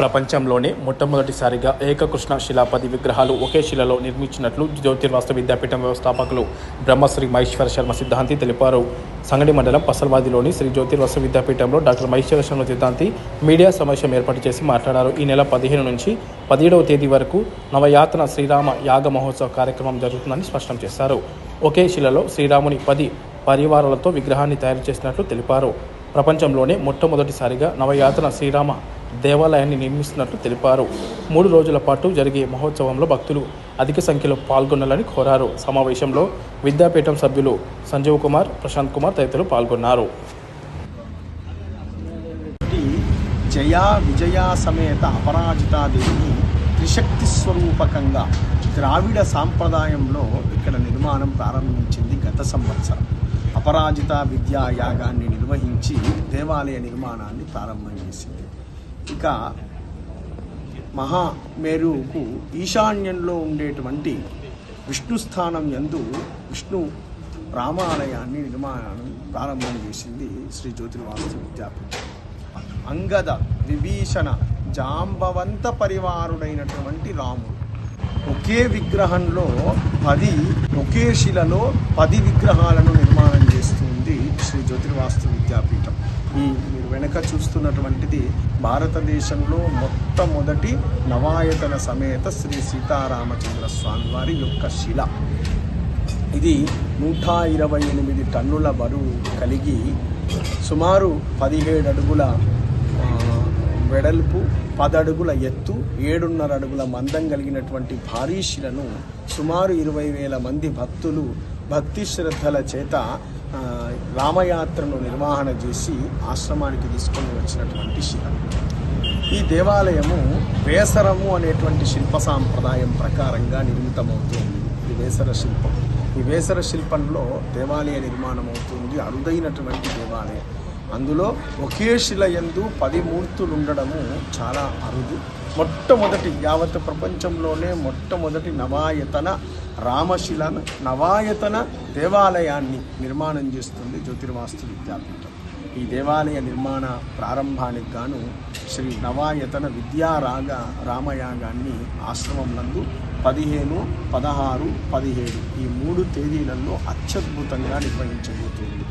ప్రపంచంలోనే మొట్టమొదటిసారిగా ఏకకృష్ణ శిలాపతి విగ్రహాలు ఒకే శిలలో నిర్మించినట్లు జ్యోతిర్వాస్తు విద్యాపీఠం వ్యవస్థాపకులు బ్రహ్మశ్రీ మహేశ్వర శర్మ సిద్ధాంతి తెలిపారు. సంగడి మండలం పసల్వాదిలోని శ్రీ జ్యోతిర్వాస్తు విద్యాపీఠంలో డాక్టర్ మహేశ్వర శర్మ సిద్ధాంతి మీడియా సమావేశం ఏర్పాటు చేసి మాట్లాడారు. ఈ నెల పదిహేను నుంచి పదిహేడవ తేదీ వరకు నవయాతన శ్రీరామ యాగ మహోత్సవ కార్యక్రమం జరుగుతుందని స్పష్టం చేశారు. ఒకే శిలలో శ్రీరాముని పది పరివారాలతో విగ్రహాన్ని తయారు చేసినట్లు తెలిపారు. ప్రపంచంలోనే మొట్టమొదటిసారిగా నవయాతన శ్రీరామ దేవాలయాన్ని నిర్మిస్తున్నట్లు తెలిపారు. మూడు రోజుల పాటు జరిగే మహోత్సవంలో భక్తులు అధిక సంఖ్యలో పాల్గొనాలని కోరారు. సమావేశంలో విద్యాపీఠం సభ్యులు సంజీవ్ కుమార్ ప్రశాంత్ కుమార్ తదితరులు పాల్గొన్నారు. జయా విజయ సమేత అపరాజితాదేవిని త్రిశక్తి స్వరూపకంగా ద్రావిడ సాంప్రదాయంలో ఇక్కడ నిర్మాణం ప్రారంభించింది గత సంవత్సరం. అపరాజిత విద్యా యాగాన్ని నిర్వహించి దేవాలయ నిర్మాణాన్ని ప్రారంభం చేసింది. ఇక మహామేరుకు ఈశాన్యంలో ఉండేటువంటి విష్ణు స్థానం యందు విష్ణు రామాలయాన్ని నిర్మాణం ప్రారంభం చేసింది శ్రీ జ్యోతిర్వాస్తు విద్యాపీఠం. అంగద విభీషణ జాంబవంత పరివారుడైనటువంటి రాముడు. ఒకే విగ్రహంలో పది ఒకే శిలలో పది విగ్రహాలను నిర్మాణం చేస్తుంది శ్రీ జ్యోతిర్వాస్తు విద్యాపీఠం. ఈ మీరు వెనక చూస్తున్నటువంటిది భారతదేశంలో మొట్టమొదటి నవాయతన సమేత శ్రీ సీతారామచంద్ర స్వామి వారి యొక్క శిల. ఇది నూట ఇరవై ఎనిమిది టన్నుల బరువు కలిగి సుమారు పదిహేడు అడుగుల వెడల్పు పదడుగుల ఎత్తు ఏడున్నర అడుగుల మందం కలిగినటువంటి భారీ శిలను సుమారు ఇరవై వేల మంది భక్తులు భక్తి శ్రద్ధల చేత రామయాత్రను నిర్వహణ చేసి ఆశ్రమానికి తీసుకొని వచ్చినటువంటి శిల ఈ దేవాలయము వేసరము అనేటువంటి శిల్ప సాంప్రదాయం ప్రకారంగా నిర్మితమవుతుంది. ఈ వేసర శిల్పం. ఈ వేసర శిల్పంలో దేవాలయ నిర్మాణం అవుతుంది అరుదైనటువంటి దేవాలయం. అందులో ఒకే శిల ఎందు పది మూర్తులు ఉండడము చాలా అరుదు. మొట్టమొదటి యావత్ ప్రపంచంలోనే మొట్టమొదటి నవాయతన రామశిల నవాయతన దేవాలయాన్ని నిర్మాణం చేస్తుంది జ్యోతిర్వాస్తు విద్యాపీఠం. ఈ దేవాలయ నిర్మాణ ప్రారంభానికి గాను శ్రీ నవాయతన విద్యారాగ రామయాగాన్ని ఆశ్రమం నందు పదిహేను పదహారు పదిహేడు ఈ మూడు తేదీలలో అత్యద్భుతంగా నిర్వహించబోతుంది.